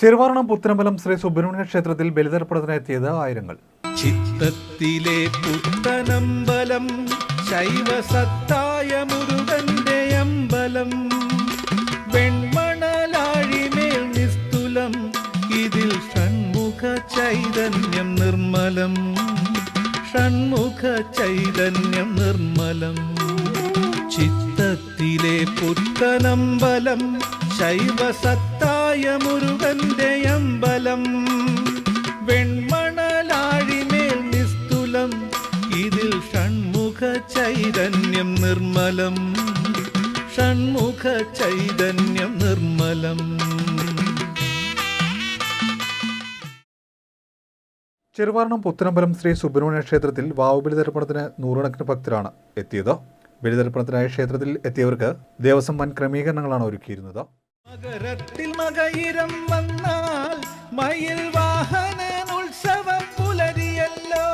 ചെറുവാരണം പുത്തനമ്പലം ശ്രീ സുബ്രഹ്മണ്യ ക്ഷേത്രത്തിൽ ബലിതർപ്പണത്തിനെത്തിയത് ആയിരങ്ങൾ. ചിത്തത്തിലെ പുത്തനമ്പലം ശൈവസത്തായ മുരുകന്റെ അമ്പലം. വെൺമണലാഴിമേൽ നിസ്തുലം ഇതിൽ ഷൺമുഖ ചൈതന്യം നിർമ്മലം. ഷൺമുഖ ചൈതന്യം നിർമ്മലം. ചിത്തത്തിലെ പുത്തനമ്പലം ശൈവസത്തായ മുരുകന്റെ അമ്പലം. വെൺമണലാഴിമേൽ നിസ്തുലം. ഇതിൽ ഷൺമുഖ ചൈതന്യം നിർമ്മലം. ഷൺമുഖ ചൈതന്യം നിർമ്മലം. ചെറുവാർണം പുത്തനമ്പലം ശ്രീ സുബ്രഹ്മണ്യ ക്ഷേത്രത്തിൽ വാവു ബലിതർപ്പണത്തിന് നൂറുകണക്കിന് ഭക്തരാണ് എത്തിയത്. ബലിതർപ്പണത്തിനായി ക്ഷേത്രത്തിൽ എത്തിയവർക്ക് ദേവസ്വം വൻ ക്രമീകരണങ്ങളാണ് ഒരുക്കിയിരുന്നത്. മകരത്തിൽ മകയിരം വന്നാൽ മയിൽ വാഹന ഉത്സവം പുലരിയല്ലോ.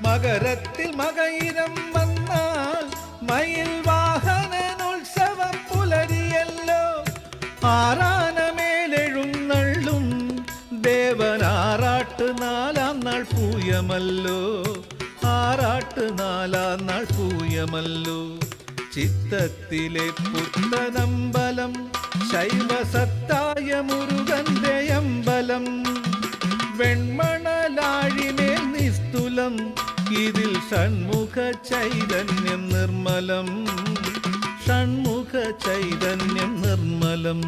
മകരത്തിൽ മകയിരം വന്നാൽ മയിൽ വാഹന ഉത്സവം പുലരിയല്ലോ. ആറാനമേലെഴുന്നള്ളും ദേവനാറാട്ട് നാലാം നാൾ പൂയമല്ലോ. ആറാട്ട് നാലാം നാൾ പൂയമല്ലോ. ചിത്തത്തിലെ പുത്തനമ്പലം ശൈവസത്തായ മുരുകന്റെ അമ്പലം വെൺമണലാഴിമേൽ നിസ്തുലം ഇതിൽ ഷൺമുഖ ചൈതന്യം നിർമ്മലം. ഷൺമുഖ ചൈതന്യം നിർമ്മലം.